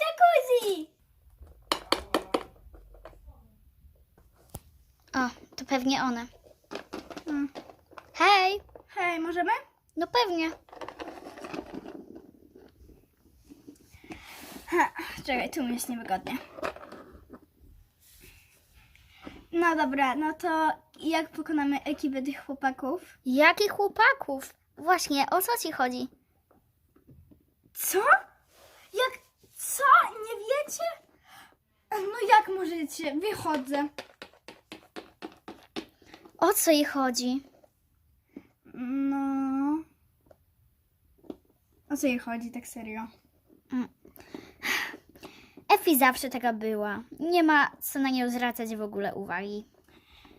jacuzzi! O, to pewnie one. Mm. Hej! Hej, możemy? No pewnie. Ha, czekaj, tu mi jest niewygodnie. No dobra, no to jak pokonamy ekipę tych chłopaków? Jakich chłopaków? Właśnie, o co ci chodzi? Co? Jak? Co? Nie wiecie? No jak możecie? Wychodzę. O co jej chodzi? No. O co jej chodzi, tak serio? Efi zawsze taka była. Nie ma co na nią zwracać w ogóle uwagi.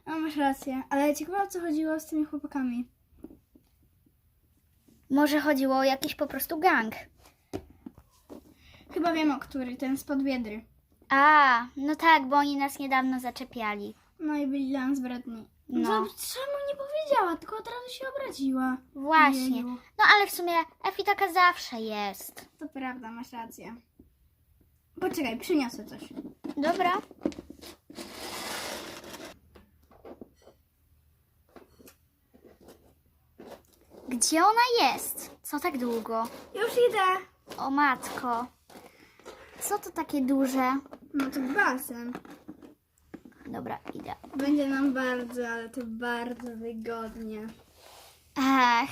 No masz rację, ale ciekawe o co chodziło z tymi chłopakami. Może chodziło o jakiś po prostu gang. Chyba wiem o który, ten spod Wiedry. A, no tak, bo oni nas niedawno zaczepiali. No i byli dla nas wredni. No. No. Czemu nie powiedziała, tylko od razu się obraziła. Właśnie. Jeju. No ale w sumie Efi taka zawsze jest. To prawda, masz rację. Poczekaj, przyniosę coś. Dobra. Gdzie ona jest? Co tak długo? Już idę. O matko. Co to takie duże? No to basen. Dobra, idę. Będzie nam bardzo, ale to bardzo wygodnie. Ech.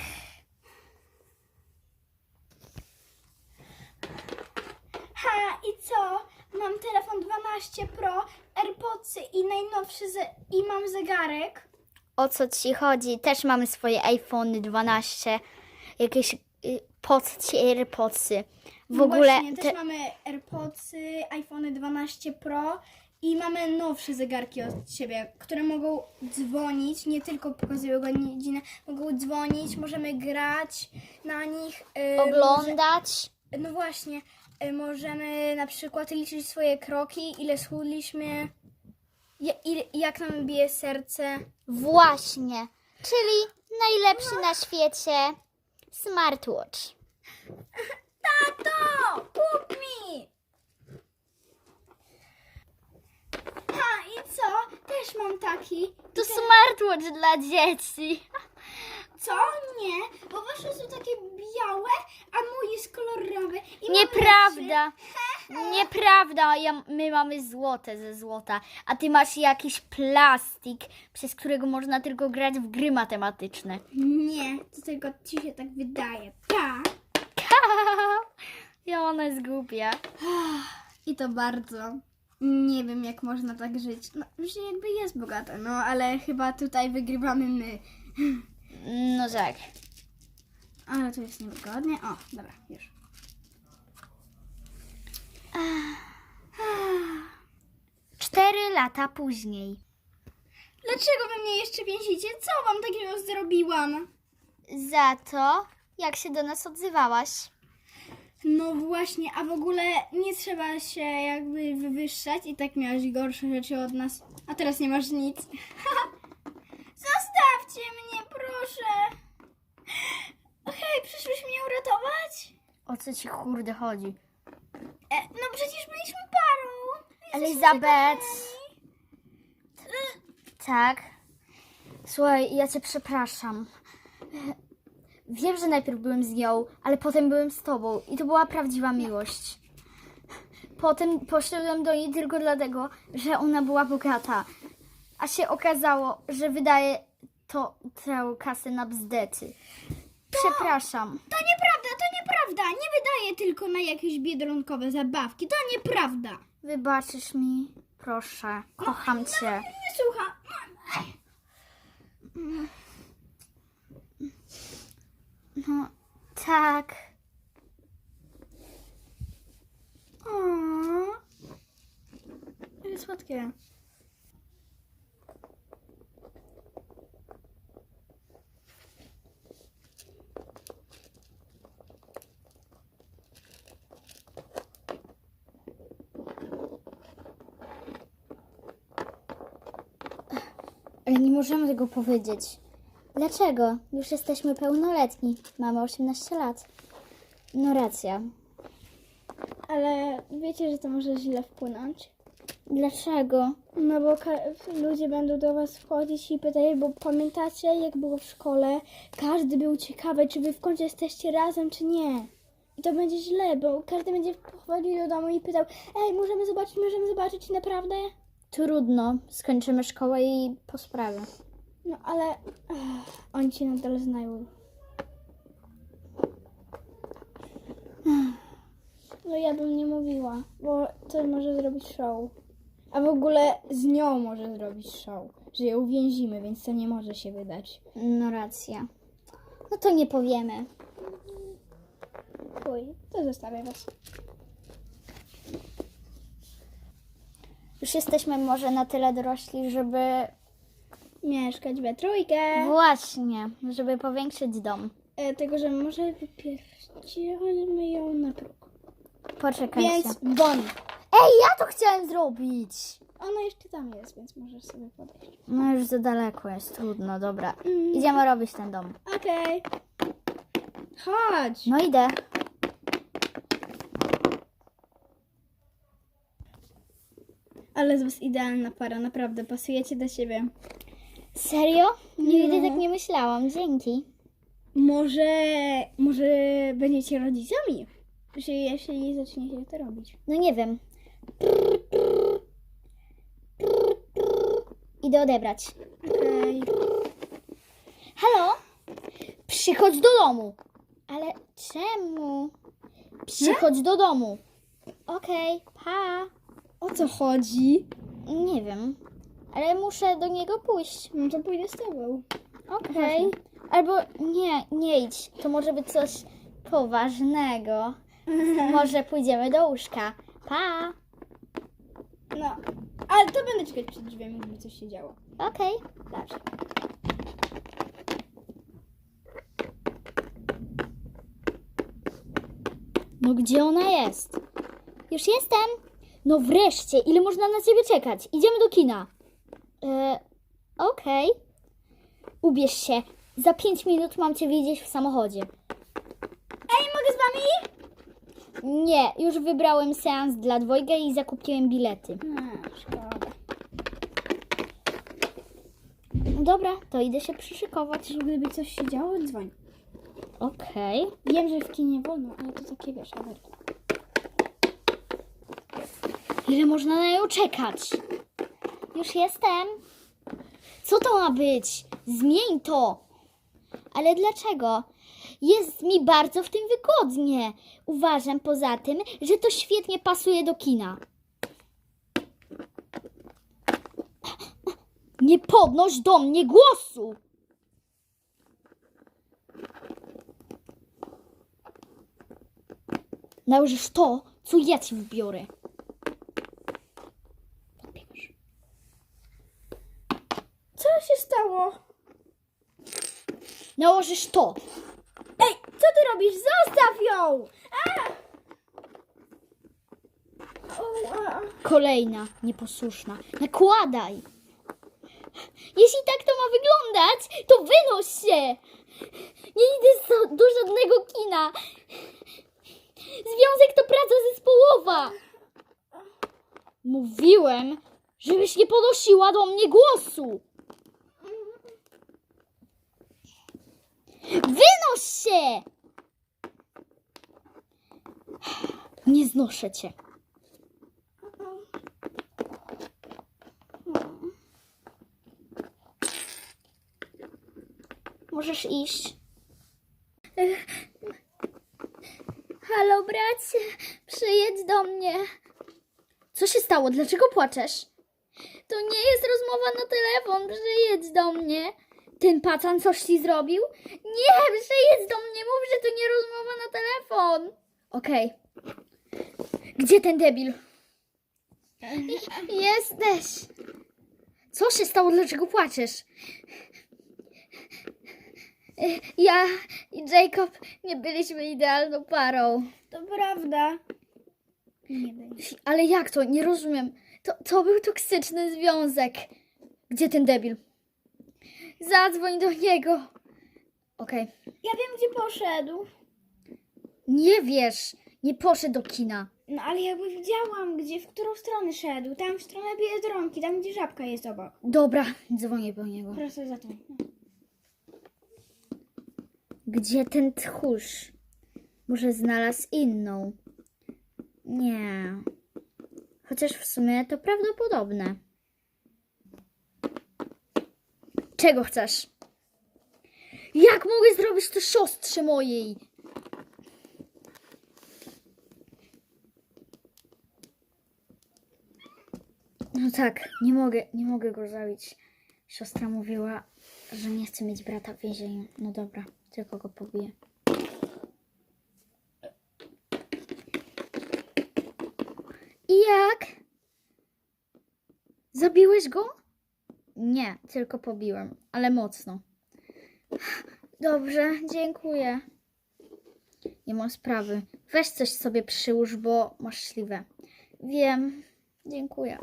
Ha, i co? Mam telefon 12 Pro, AirPodsy i najnowszy ze- i mam zegarek. O co ci chodzi? Też mamy swoje iPhone 12. Jakieś podsy, AirPodsy. W No ogóle Właśnie, te, też mamy AirPodsy, iPhone 12 Pro i mamy nowsze zegarki od siebie, które mogą dzwonić, nie tylko pokazują godzinę, mogą dzwonić, możemy grać na nich. y, oglądać. Może, no właśnie, y, możemy na przykład liczyć swoje kroki, ile schudliśmy, jak nam bije serce. Właśnie. Czyli najlepszy na świecie smartwatch. Tato, kup mi! Ha, i co? Też mam taki. To smartwatch dla dzieci. Co? Nie, bo wasze są takie białe, a mój jest kolorowy. I mam Nieprawda. lepszy. Nieprawda. Ja, my mamy złote ze złota, a ty masz jakiś plastik, przez którego można tylko grać w gry matematyczne. Nie, to tylko ci się tak wydaje. Tak. ja ona jest głupia. I to bardzo. Nie wiem, jak można tak żyć. No, że jakby jest bogata, no ale chyba tutaj wygrywamy my. No tak. Ale tu jest niewygodnie. O, dobra, już. Lata później. Dlaczego wy mnie jeszcze więzicie? Co wam takiego zrobiłam? Za to, jak się do nas odzywałaś. No właśnie, a w ogóle nie trzeba się jakby wywyższać i tak miałaś gorsze rzeczy od nas, a teraz nie masz nic. Zostawcie mnie, proszę. Hej, przyszłeś mnie uratować? O co ci kurde chodzi? E, no przecież byliśmy parą. Jesteśmy zakochani. Tak. Słuchaj, ja cię przepraszam. Wiem, że najpierw byłem z nią, ale potem byłem z tobą i to była prawdziwa miłość. Potem poszedłem do niej tylko dlatego, że ona była bogata. A się okazało, że wydaje to tę kasę na bzdety. Przepraszam. To nieprawda, to nieprawda. Nie wydaje tylko na jakieś biedronkowe zabawki. To nieprawda. Wybaczysz mi? Proszę. Kocham cię. Nie słucha. No, tak. O, Jakie słodkie. Ale nie możemy tego powiedzieć. Dlaczego? Już jesteśmy pełnoletni. Mamy 18 lat. No racja. Ale wiecie, że to może źle wpłynąć? Dlaczego? No bo ludzie będą do was wchodzić i pytać, bo pamiętacie jak było w szkole? Każdy był ciekawy, czy wy w końcu jesteście razem, czy nie. I to będzie źle, bo każdy będzie wchodził do domu i pytał, ej, możemy zobaczyć, możemy zobaczyć naprawdę? Trudno. Skończymy szkołę i po sprawie. No ale ach, oni cię nadal znają. No ja bym nie mówiła, bo to może zrobić show. A w ogóle z nią może zrobić show, że ją uwięzimy, więc to nie może się wydać. No racja. No to nie powiemy. Chuj, to zostawię was. Już jesteśmy może na tyle dorośli, żeby... Mieszkać we trójkę. Właśnie, żeby powiększyć dom. E, tego, że może wypierdzielmy ją na próg. Poczekajcie. Więc bon. Ej, ja to chciałem zrobić! Ona jeszcze tam jest, więc możesz sobie podejść. No już za daleko jest, trudno, dobra. Mm. Idziemy robić ten dom. Okej. Chodź. No idę. Ale z was idealna para, naprawdę. Pasujecie do siebie. Serio? Nigdy No. tak nie myślałam, dzięki. Może, może będziecie rodzicami? Jeśli, jeśli zaczniecie to robić. No nie wiem. Idę odebrać. Okej. Halo? Przychodź do domu. Ale czemu? Przychodź do domu. Okej, pa. O co chodzi? Nie wiem, ale muszę do niego pójść. No to pójdę z tobą. Okej. Albo nie, nie idź. To może być coś poważnego. Może pójdziemy do łóżka. Pa. No, ale to będę czekać przed drzwiami, gdyby coś się działo. Okej. Dobrze. No gdzie ona jest? Już jestem. No wreszcie, ile można na ciebie czekać? Idziemy do kina. E, Okej. Ubierz się. Za pięć minut mam cię widzieć w samochodzie. Ej, mogę z wami? Nie, już wybrałem seans dla dwojga i zakupiłem bilety. No, szkoda. Dobra, to idę się przyszykować. Gdyby coś się działo, dzwoń. Okej. Wiem, że w kinie wolno, ale to takie wiesz, awaria. Ile można na nią czekać? Już jestem. Co to ma być? Zmień to. Ale dlaczego? Jest mi bardzo w tym wygodnie. Uważam poza tym, że to świetnie pasuje do kina. Nie podnoś do mnie głosu! Nałożysz to, co ja ci wybiorę. Podbiegasz. Co się stało? Nałożysz to. Ej, co ty robisz? Zostaw ją! A! O, a. Kolejna nieposłuszna. Nakładaj. Jeśli tak to ma wyglądać, to wynoś się. Nie idę do, do żadnego kina. Związek to praca zespołowa. Mówiłem, żebyś nie podnosiła do mnie głosu. Wynoś się. Nie znoszę cię. Możesz iść. Halo, bracie, przyjedź do mnie. Co się stało? Dlaczego płaczesz? To nie jest rozmowa na telefon, przyjedź do mnie. Ten pacan coś ci zrobił? Nie, przyjedź do mnie, mów, że to nie rozmowa na telefon. Okej. Gdzie ten debil? Jesteś. Co się stało? Dlaczego płaczesz? Ja i Jacob nie byliśmy idealną parą. To prawda. Nie będzie. Ale jak to? Nie rozumiem. To, to był toksyczny związek. Gdzie ten debil? Zadzwoń do niego. Okej. Ja wiem, gdzie poszedł. Nie wiesz. Nie poszedł do kina. No ale jakby widziałam, gdzie, w którą stronę szedł. Tam w stronę Biedronki, tam gdzie żabka jest obok. Dobra, dzwonię po niego. Prosto za to. Gdzie ten tchórz? Może znalazł inną? Nie. Chociaż w sumie to prawdopodobne. Czego chcesz? Jak mogę zrobić to siostrze mojej? No tak, nie mogę, nie mogę go zabić. Siostra mówiła, że nie chce mieć brata w więzieniu. No dobra, tylko go pobiję. I jak? Zabiłeś go? Nie, tylko pobiłem, ale mocno. Dobrze, dziękuję. Nie ma sprawy. Weź coś sobie przyłóż, bo masz śliwę. Wiem, dziękuję.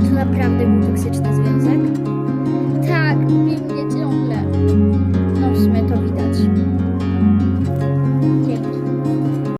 To naprawdę był toksyczny